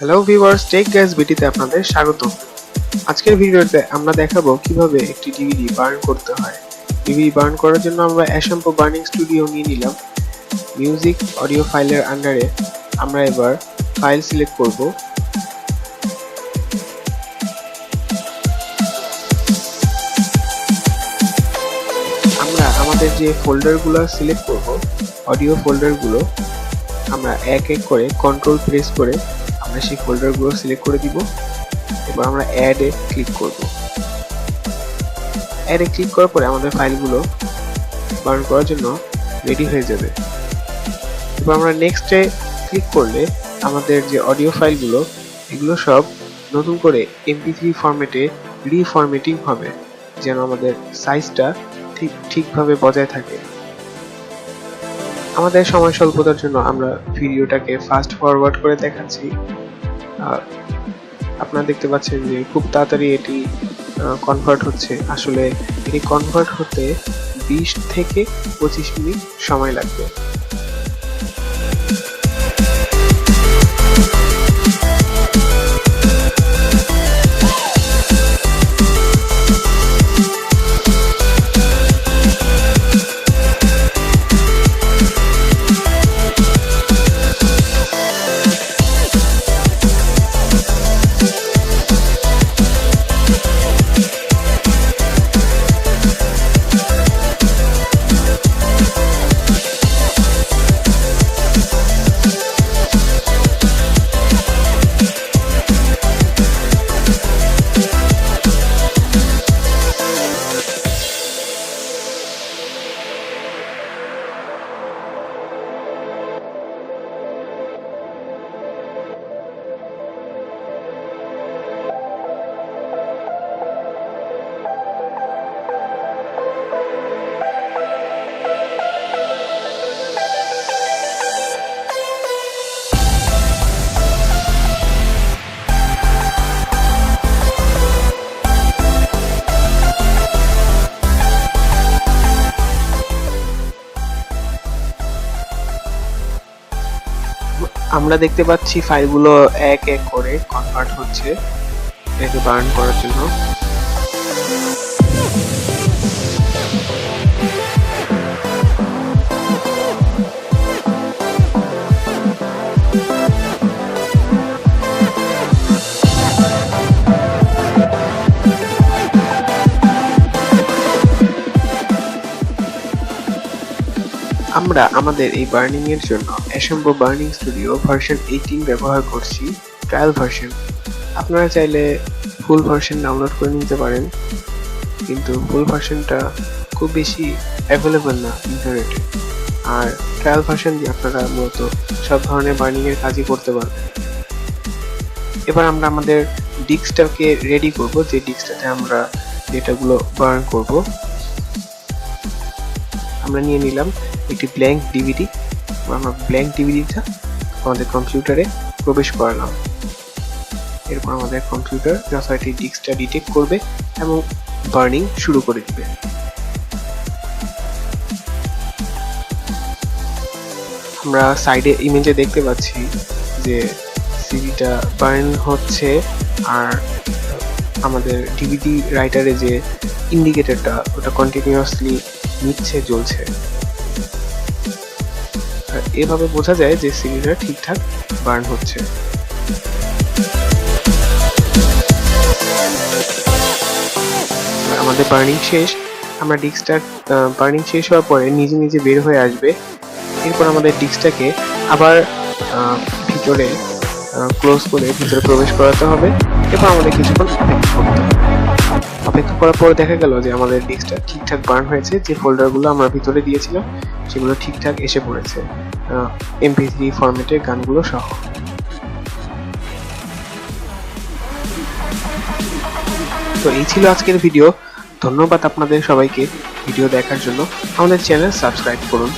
Hello viewers take gas বিটিতে আপনাদের স্বাগত। আজকের ভিডিওতে আমরা দেখাবো কীভাবে একটি ডিভিডি বার্ন করতে হয়। ডিভিডি বার্ন করার জন্য আমরা অ্যাসাম্পো বার্নিং স্টুডিও নিয়ে নিলাম। মিউজিক অডিও ফাইলের আন্ডারে আমরা এবার ফাইল সিলেক্ট করব। আমরা আমাদের যে ফোল্ডারগুলো সিলেক্ট করব অডিও ফোল্ডারগুলো আমরা এক এক করে কন্ট্রোল প্রেস করে আমরা সেই ফোল্ডারগুলো সিলেক্ট করে দিব। এবার আমরা অ্যাডে ক্লিক করব। অ্যাডে ক্লিক করার পরে আমাদের ফাইলগুলো বার্ন করার জন্য রেডি হয়ে যাবে। এবার আমরা নেক্সটে ক্লিক করলে আমাদের যে অডিও ফাইলগুলো, এগুলো সব নতুন করে এমপি থ্রি ফরম্যাটে রিফরম্যাটিং হবে, যেন আমাদের সাইজটা ঠিক, ঠিকভাবে বজায় থাকে। আমাদের সময় স্বল্পতার জন্য আমরা ভিডিওটাকে ফাস্ট ফরওয়ার্ড করে দেখাচ্ছি। আপনারা দেখতে পাচ্ছেন যে খুব তাড়াতাড়ি এটি কনভার্ট হচ্ছে। আসলে এটি কনভার্ট হতে বিশ থেকে পঁচিশ মিনিট সময় লাগবে। আমরা দেখতে পাচ্ছি ফাইলগুলো এক এক করে কনভার্ট হচ্ছে এটাকে বার্ন করার জন্য। আমরা আমাদের এই বার্নিং এর জন্য অ্যাসাম্বো বার্নিং স্টুডিও ভার্সন 18 ব্যবহার করছি ট্রায়াল ভার্সন আপনারা চাইলে ফুল ভার্সন ডাউনলোড করে নিতে পারেন, কিন্তু ফুল ভার্সনটা খুব বেশি অ্যাভেলেবল না ইন্টারনেটে আর ট্রায়াল ভার্সন দিয়ে আপনারা মূলত সব ধরনের বার্নিং এর কাজই করতে পারবেন। এবার আমরা আমাদের ডিস্কটাকে রেডি করব, যে ডিস্কটাতে আমরা ডেটাগুলো বার্ন করব। আমরা নিয়ে নিলাম। একটি ব্ল্যাঙ্ক ডিভিডি আমরা ব্ল্যাঙ্ক ডিভিডিটা আমাদের কম্পিউটারে প্রবেশ করালাম। এরপর আমাদের কম্পিউটার যথারীতি ডিস্কটা ডিটেক্ট করবে এবং বার্নিং শুরু করে দিবে। আমরা সাইডে ইমেজে দেখতে পাচ্ছি যে সিডিটা বার্ন হচ্ছে, আর আমাদের ডিভিডি রাইটারে যে ইন্ডিকেটরটা ওটা কন্টিনিউয়াসলি নিচ্ছে, জ্বলছে। এভাবে বোঝা যায় যে সিডিটা ঠিকঠাক বার্ন হচ্ছে। আমাদের বার্নিং শেষ। আমরা ডিস্কটা বার্নিং শেষ হওয়ার পরে নিজে নিজে বের হয়ে আসবে। এরপর আমাদের ডিস্কটাকে আবার ভিতরে ক্লোজ করে ভিতরে প্রবেশ করাতে হবে এরপর আমাদের কিছুক্ষণ অপেক্ষা করতে হবে। অপেক্ষা করার পর দেখা গেল যে আমাদের ডিস্কটা ঠিকঠাক বার্ন হয়েছে। যে ফোল্ডারগুলো আমরা ভিতরে দিয়েছিলাম, সেগুলো ঠিকঠাক এসে পড়েছে। এমপি থ্রি ফরম্যাটের গানগুলো সহ। তো এই ছিল আজকের ভিডিও। ধন্যবাদ আপনাদের সবাইকে ভিডিও দেখার জন্য। আমাদের চ্যানেল সাবস্ক্রাইব করুন।